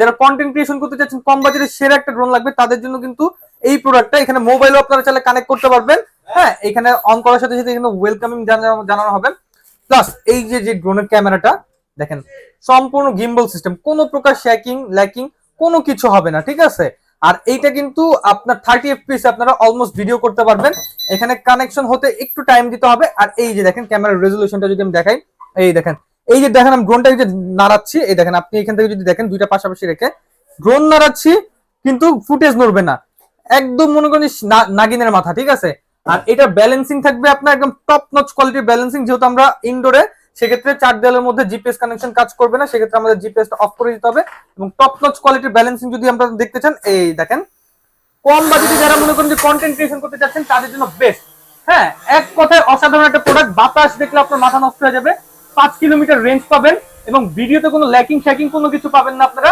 যারা content creation করতে চাচ্ছেন, কম বাজারে সেরা একটা ড্রোন লাগবে, তাদের জন্য কিন্তু এই প্রোডাক্টটা এখানে মোবাইলও আপনারা চাইলে কানেক্ট করতে পারবেন। হ্যাঁ এখানে অন করার সাথে সাথে এখানে ওয়েলকামিং জানানো হবে। প্লাস এই যে যে ড্রোনের ক্যামেরাটা দেখেন, সম্পূর্ণ গিম্বল সিস্টেম কোনো প্রকার শ্যাকিং ল্যাকিং কোনো কিছু হবে না, ঠিক আছে? আর এইটা কিন্তু আপনার থার্টি এফপিএস আপনারা অলমোস্ট ভিডিও করতে পারবেন। এখানে কানেকশন হতে একটু টাইম দিতে হবে। আর এই যে দেখেন ক্যামেরার রেজলিউশনটা যদি আমি দেখাই, এই দেখেন এই যে দেখেন, আমি ড্রোনটা যে নাড়াচ্ছি, এই দেখেন, আপনি এখান থেকে যদি দেখেন, দুইটা পাশাপাশি রেখে ড্রোন নাড়াচ্ছি, কিন্তু ফুটেজ নড়বে না। একদম মনে করেন নাগিনের মাথা, ঠিক আছে? আর এটা ব্যালেন্সিং থাকবে আপনার একদম টপ নচ কোয়ালিটির ব্যালেন্সিং যেহেতু আমরা ইনডোরে সেক্ষেত্রে চার দেওয়ালের মধ্যে জিপিএস কানেকশন কাজ করবে না, সেক্ষেত্রে আমাদের জিপিএস অফ করে দিতে হবে। এবং টপ নচ কোয়ালিটির ব্যালেন্সিং যদি আমরা দেখতে চান, এই দেখেন, কম বাজেটে যারা মনে করেন যে কন্টেন্ট ক্রিয়েশন করতে চাচ্ছেন, তাদের জন্য বেস্ট হ্যাঁ এক কথায় অসাধারণ একটা প্রোডাক্ট বাতাস দেখলে আপনার মাথা নষ্ট হয়ে যাবে। পাঁচ কিলোমিটার রেঞ্জ পাবেন এবং ভিডিওতে কোনো ল্যাকিং শ্যাকিং কোনো কিছু পাবেন না আপনারা।